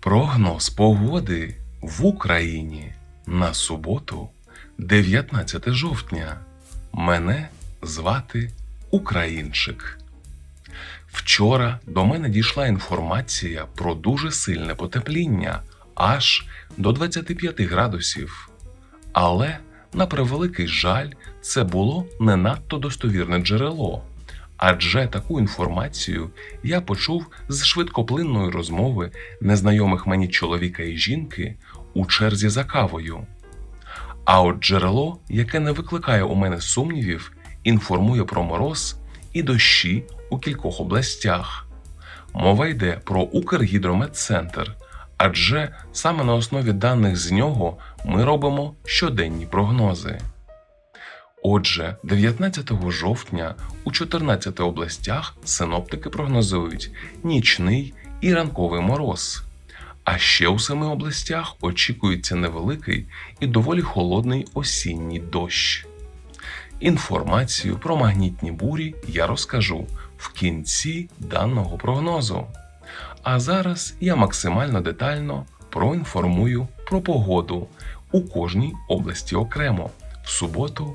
Прогноз погоди в Україні на суботу, 19 жовтня. Мене звати Українчик. Вчора до мене дійшла інформація про дуже сильне потепління аж до 25 градусів. Але, на превеликий жаль, це було не надто достовірне джерело. Адже таку інформацію я почув з швидкоплинної розмови незнайомих мені чоловіка і жінки у черзі за кавою. А от джерело, яке не викликає у мене сумнівів, інформує про мороз і дощі у кількох областях. Мова йде про Укргідрометцентр, адже саме на основі даних з нього ми робимо щоденні прогнози. Отже, 19 жовтня у 14 областях синоптики прогнозують нічний і ранковий мороз. А ще у семи областях очікується невеликий і доволі холодний осінній дощ. Інформацію про магнітні бурі я розкажу в кінці даного прогнозу. А зараз я максимально детально проінформую про погоду у кожній області окремо в суботу,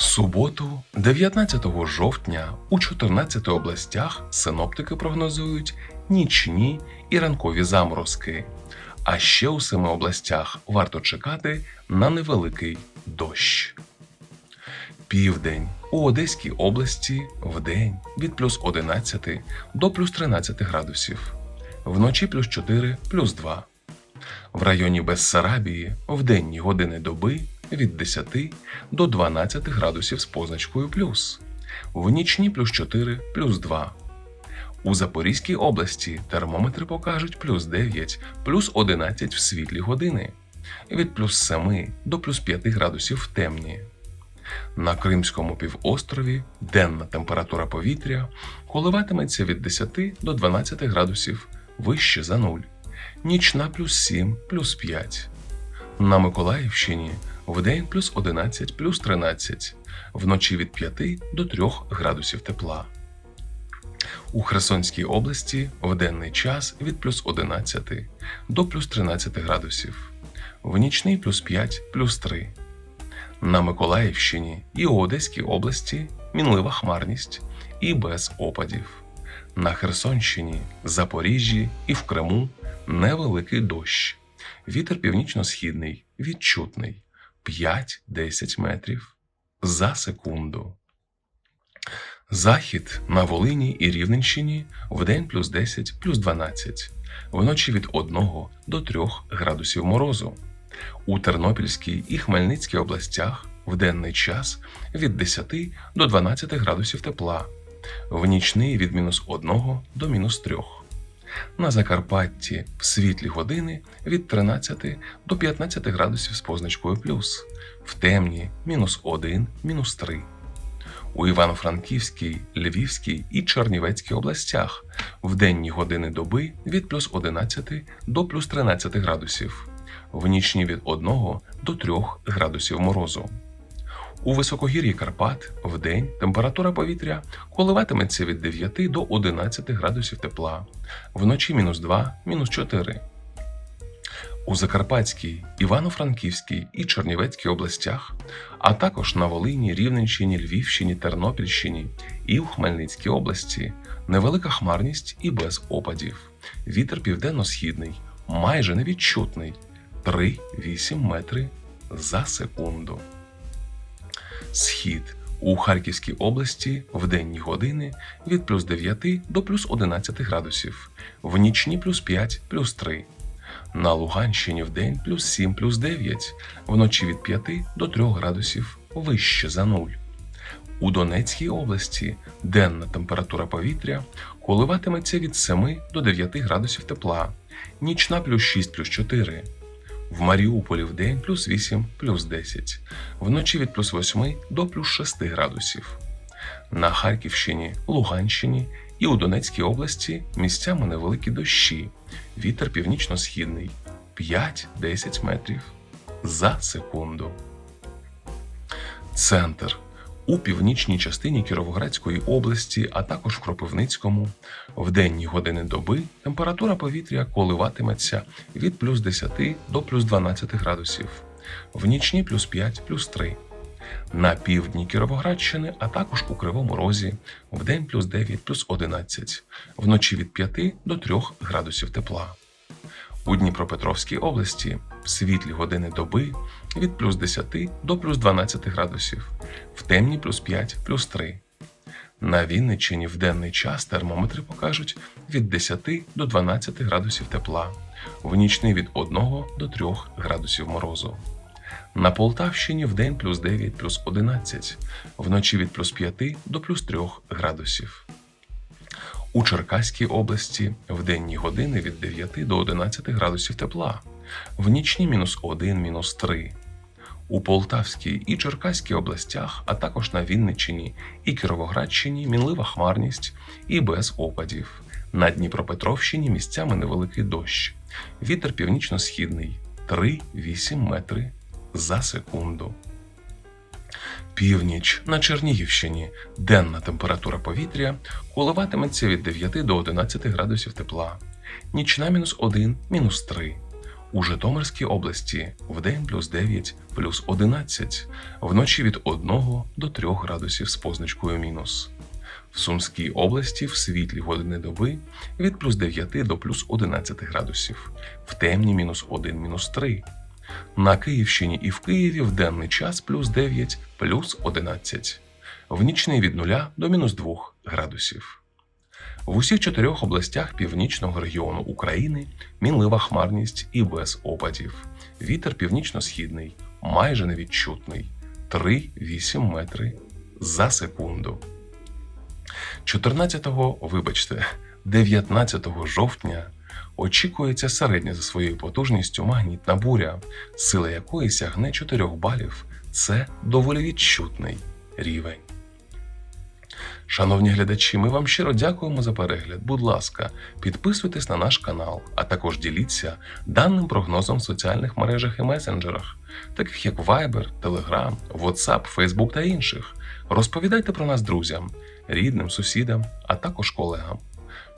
В суботу, 19 жовтня, у 14 областях синоптики прогнозують нічні і ранкові заморозки. А ще у семи областях варто чекати на невеликий дощ. Південь у Одеській області вдень від плюс 11 до плюс 13 градусів, вночі плюс 4 плюс 2. В районі Бессарабії в денні години доби від 10 до 12 градусів з позначкою плюс, в нічні плюс 4 плюс 2. У Запорізькій області термометри покажуть плюс 9 плюс 11 в світлі години, від плюс 7 до плюс 5 градусів в темні. На Кримському півострові денна температура повітря коливатиметься від 10 до 12 градусів вище за нуль, нічна плюс 7 плюс 5. На Миколаївщині вдень плюс 11 плюс 13, вночі від 5 до 3 градусів тепла. У Херсонській області в денний час від плюс 11 до плюс 13 градусів, в нічний плюс 5 плюс 3. На Миколаївщині і Одеській області мінлива хмарність і без опадів. На Херсонщині, Запоріжжі і в Криму невеликий дощ. Вітер північно-східний відчутний 5-10 метрів за секунду. Захід на Волині і Рівненщині вдень плюс 10 плюс 12, вночі від 1 до 3 градусів морозу. У Тернопільській і Хмельницькій областях в денний час від 10 до 12 градусів тепла, в нічний від мінус 1 до мінус 3. На Закарпатті в світлі години від 13 до 15 градусів з позначкою плюс, в темні мінус 1, мінус 3. У Івано-Франківській, Львівській і Чернівецькій областях в денні години доби від плюс 11 до плюс 13 градусів, в нічні від 1 до 3 градусів морозу. У високогір'ї Карпат в день температура повітря коливатиметься від 9 до 11 градусів тепла, вночі мінус 2, мінус 4. У Закарпатській, Івано-Франківській і Чернівецькій областях, а також на Волині, Рівненщині, Львівщині, Тернопільщині і у Хмельницькій області невелика хмарність і без опадів. Вітер південно-східний, майже невідчутний 3-8 метри за секунду. Схід у Харківській області в денні години від плюс 9 до плюс 11 градусів, в нічні плюс 5 плюс 3. На Луганщині в день плюс 7 плюс 9, вночі від 5 до 3 градусів вище за нуль. У Донецькій області денна температура повітря коливатиметься від 7 до 9 градусів тепла, нічна плюс 6 плюс 4. В Маріуполі в день плюс 8 плюс 10, вночі від плюс 8 до плюс 6 градусів. На Харківщині, Луганщині і у Донецькій області місцями невеликі дощі, вітер північно-східний 5-10 метрів за секунду. Центр у північній частині Кіровоградської області, а також в Кропивницькому, в денні години доби температура повітря коливатиметься від плюс 10 до плюс 12 градусів, в нічні плюс 5 плюс 3. На півдні Кіровоградщини, а також у Кривому Розі, в день плюс 9 плюс 11, вночі від 5 до 3 градусів тепла. У Дніпропетровській області світлі години доби від плюс 10 до плюс 12 градусів, в темні плюс 5 плюс 3. На Вінниччині в денний час термометри покажуть від 10 до 12 градусів тепла, в нічний від 1 до 3 градусів морозу. На Полтавщині в день плюс 9 плюс 11, вночі від плюс 5 до плюс 3 градусів. У Черкаській області в денні години від 9 до 11 градусів тепла, в нічні мінус 1, мінус 3. У Полтавській і Черкаській областях, а також на Вінниччині і Кіровоградщині мінлива хмарність і без опадів. На Дніпропетровщині місцями невеликий дощ. Вітер північно-східний 3-8 метри за секунду. Північ на Чернігівщині денна температура повітря коливатиметься від 9 до 11 градусів тепла, нічна мінус 1, мінус 3. У Житомирській області вдень плюс 9, плюс 11, вночі від 1 до 3 градусів з позначкою мінус. В Сумській області в світлі години доби від плюс 9 до плюс 11 градусів, в темні мінус 1, мінус 3. На Київщині і в Києві в денний час плюс 9, плюс 11, в нічний від 0 до мінус 2 градусів. В усіх чотирьох областях північного регіону України мінлива хмарність і без опадів. Вітер північно-східний, майже невідчутний 3-8 метри за секунду. 14-го, вибачте, 19 жовтня очікується середня за своєю потужністю магнітна буря, сила якої сягне 4 балів. Це доволі відчутний рівень. Шановні глядачі, ми вам щиро дякуємо за перегляд. Будь ласка, підписуйтесь на наш канал, а також діліться даним прогнозом в соціальних мережах і месенджерах, таких як Viber, Telegram, WhatsApp, Facebook та інших. Розповідайте про нас друзям, рідним, сусідам, а також колегам.